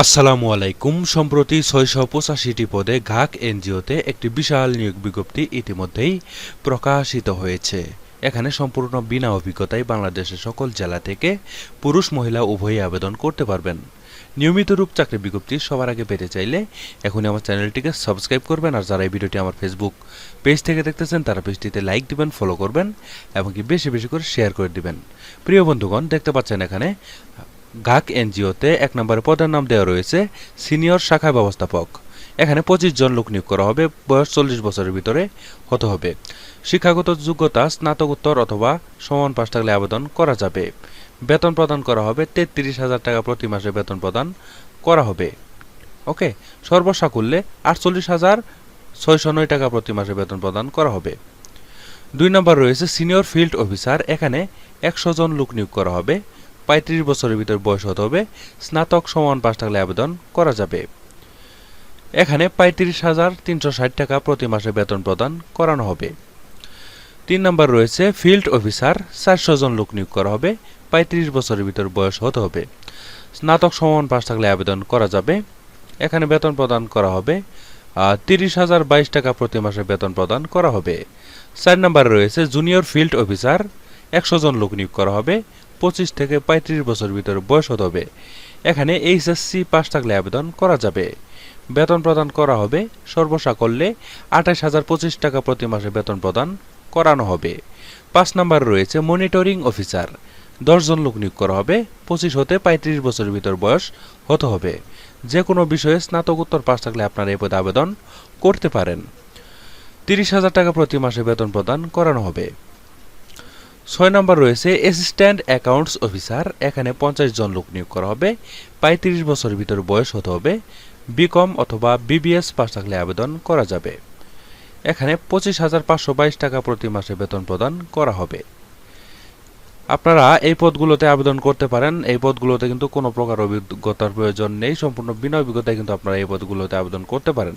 আসসালামু আলাইকুম। সম্প্রতি ছয়শো পঁচাশিটি পদে ঘাক এনজিওতে একটি বিশাল নিয়োগ বিজ্ঞপ্তি ইতিমধ্যেই প্রকাশিত হয়েছে। এখানে সম্পূর্ণ বিনা অভিজ্ঞতায় বাংলাদেশের সকল জেলা থেকে পুরুষ, মহিলা উভয়ই আবেদন করতে পারবেন। নিয়মিত রূপ চাকরি বিজ্ঞপ্তি সবার আগে পেতে চাইলে এখনই আমার চ্যানেলটিকে সাবস্ক্রাইব করবেন আর যারা এই ভিডিওটি আমার ফেসবুক পেজ থেকে দেখতেছেন, তারা পেজটিতে লাইক দিবেন ফলো করবেন এবং কি বেশি বেশি করে শেয়ার করে দিবেন। প্রিয় বন্ধুগণ, দেখতে পাচ্ছেন এখানে ঘাক এনজিওতে এক নম্বরে পদের নাম দেওয়া রয়েছে সিনিয়র শাখা ব্যবস্থাপক। এখানে পঁচিশ জন লোক নিয়োগ করা হবে, বয়স চল্লিশ বছরের ভিতরে হতে হবে। শিক্ষাগত যোগ্যতা, স্নাতকোত্তর অথবা সমান পাশ থাকলে আবেদন করা যাবে। বেতন প্রদান করা হবে, তেত্রিশ হাজার টাকা প্রতি মাসে বেতন প্রদান করা হবে। ওকে? সর্বসাকুল্যে আটচল্লিশ হাজার ছয়শো নয় টাকা প্রতি মাসে বেতন প্রদান করা হবে। দুই নম্বর রয়েছে সিনিয়র ফিল্ড অফিসার। এখানে একশো জন লোক নিয়োগ করা হবে পঁয়ত্রিশ বছরের ভিতর বয়স হতে হবে। স্নাতক সমান পাশ থাকলে আবেদন করা যাবে। এখানে পঁয়ত্রিশ হাজার তিনশো ষাট টাকা প্রতি মাসে বেতন প্রদান করানো হবে। তিন নম্বর রয়েছে, ফিল্ড অফিসার, চারশো জন লোক নিয়োগ করা হবে। পঁয়ত্রিশ বছরের ভিতর বয়স হতে হবে। স্নাতক সমান পাশ থাকলে আবেদন করা যাবে। এখানে বেতন প্রদান করা হবে। তিরিশ হাজার বাইশ টাকা প্রতি মাসে বেতন প্রদান করা হবে। চার নম্বরে রয়েছে, জুনিয়র ফিল্ড অফিসার, একশো জন লোক নিয়োগ করা হবে। পঁচিশ থেকে পঁয়ত্রিশ বছর ভিতর বয়স হতে হবে। এখানে এইচএসসি পাস থাকলে আবেদন করা যাবে। বেতন প্রদান করা হবে। সর্বসাকল্যে আঠাশ হাজার পঁচিশ টাকা প্রতি মাসে বেতন প্রদান করানো হবে। পাঁচ নম্বর রয়েছে মনিটরিং অফিসার। দশজন লোক নিয়োগ করা হবে। পঁচিশ হতে পঁয়ত্রিশ বছরের ভিতর বয়স হতে হবে। যে কোনো বিষয়ে স্নাতকোত্তর পাশ থাকলে আপনারা এই পদে আবেদন করতে পারেন। তিরিশ হাজার টাকা প্রতি মাসে বেতন প্রদান করানো হবে। ছয় নম্বর রয়েছে অ্যাসিস্ট্যান্ট অ্যাকাউন্টস অফিসার এখানে পঞ্চাশ জন লোক নিয়োগ করা হবে, পঁয়ত্রিশ বছরের ভিতর বয়স হতে হবে বিকম অথবা বিবিএস পাস থাকলে আবেদন করা যাবে। এখানে পঁচিশ হাজার পাঁচশো বাইশ টাকা প্রতি মাসে বেতন প্রদান করা হবে। আপনারা এই পদগুলোতে আবেদন করতে পারেন, এই পদগুলোতে কিন্তু কোনো প্রকার অভিজ্ঞতার প্রয়োজন নেই, সম্পূর্ণ বিনা অভিজ্ঞতায় কিন্তু আপনারা এই পদগুলোতে আবেদন করতে পারেন।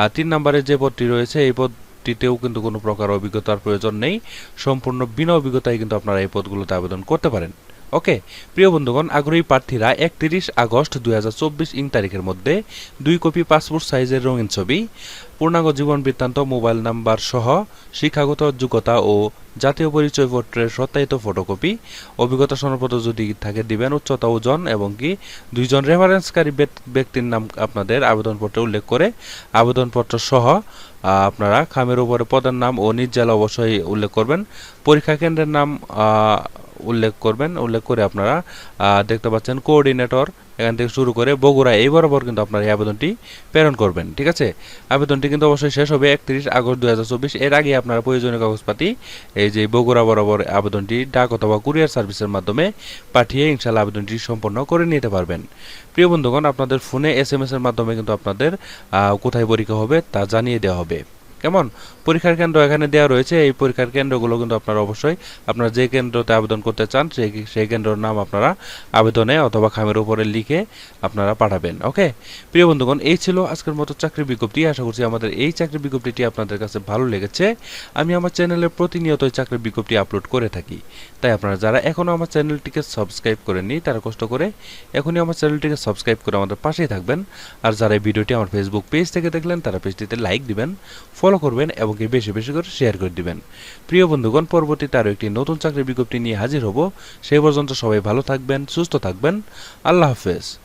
আর তিন নম্বরে যে পদটি রয়েছে, এই পদ পদটিতেও কিন্তু কোনো প্রকার অভিজ্ঞতার প্রয়োজন নেই। সম্পূর্ণ বিনা অভিজ্ঞতায় কিন্তু আপনারা এই পদগুলোতে আবেদন করতে পারেন। ওকে, প্রিয় বন্ধুগণ, আগ্রহী প্রার্থীরা একত্রিশ আগস্ট দুই হাজার চব্বিশ ইং তারিখের মধ্যে দুই কপি পাসপোর্ট সাইজের রঙিন ছবি, পূর্ণাঙ্গ জীবন বৃত্তান্ত, মোবাইল নাম্বার সহ শিক্ষাগত যোগ্যতা ও জাতীয় পরিচয়পত্রের সত্যায়িত ফটোকপি, অভিজ্ঞতা সনদপত্র যদি থাকে দিবেন উচ্চতা ওজন এবং কি দুইজন রেফারেন্সকারী ব্যক্তির নাম আপনাদের আবেদনপত্রে উল্লেখ করে আবেদনপত্র সহ আপনারা খামের উপরে পদের নাম ও নিজ জেলা অবশ্যই উল্লেখ করবেন। পরীক্ষা কেন্দ্রের নাম উল্লেখ করবেন, উল্লেখ করে আপনারা দেখতে পাচ্ছেন কোঅর্ডিনেটর এখান থেকে শুরু করে বগুড়া, এই বরাবর কিন্তু আপনার এই আবেদনটি প্রেরণ করবেন, ঠিক আছে? আবেদনটি কিন্তু অবশ্যই শেষ হবে একত্রিশ আগস্ট দু হাজার চব্বিশ, এর আগে আপনারা প্রয়োজনীয় কাগজপাতি, এই যে বগুড়া বরাবর আবেদনটি ডাক অথবা কুরিয়ার সার্ভিসের মাধ্যমে পাঠিয়ে ইনশাল্লাহ আবেদনটি সম্পন্ন করে নিতে পারবেন। প্রিয় বন্ধুগণ, আপনাদের ফোনে এস এম এর মাধ্যমে কিন্তু আপনাদের কোথায় পরীক্ষা হবে তা জানিয়ে দেওয়া হবে। কেমন? পরীক্ষার কেন্দ্র এখানে দেওয়া রয়েছে, এই পরীক্ষার কেন্দ্রগুলো কিন্তু আপনারা অবশ্যই, আপনারা যে কেন্দ্রতে আবেদন করতে চান, সেই সেই কেন্দ্রের নাম আপনারা আবেদনে অথবা খামের উপরে লিখে আপনারা পাঠাবেন, ওকে? প্রিয় বন্ধুগণ, এই ছিল আজকের মতো চাকরি বিজ্ঞপ্তি। আশা করছি আমাদের এই চাকরি বিজ্ঞপ্তিটি আপনাদের কাছে ভালো লেগেছে। আমি আমার চ্যানেলে প্রতিনিয়ত চাকরি বিজ্ঞপ্তি আপলোড করে থাকি। তাই আপনারা যারা এখনও আমার চ্যানেলটিকে সাবস্ক্রাইব করেননি, তারা কষ্ট করে এখনই আমার চ্যানেলটিকে সাবস্ক্রাইব করে আমাদের পাশেই থাকবেন। আর যারা এই ভিডিওটি আমার ফেসবুক পেজ থেকে দেখলেন, তারা পেজটিতে লাইক দিবেন। ফলো করবেন এবং বেশি বেশি করে শেয়ার করে দিবেন। প্রিয় বন্ধুগণ, পরবর্তীতে আরও একটি নতুন চাকরির বিজ্ঞপ্তি নিয়ে হাজির হব। সেই পর্যন্ত সবাই ভালো থাকবেন, সুস্থ থাকবেন। আল্লাহ হাফেজ।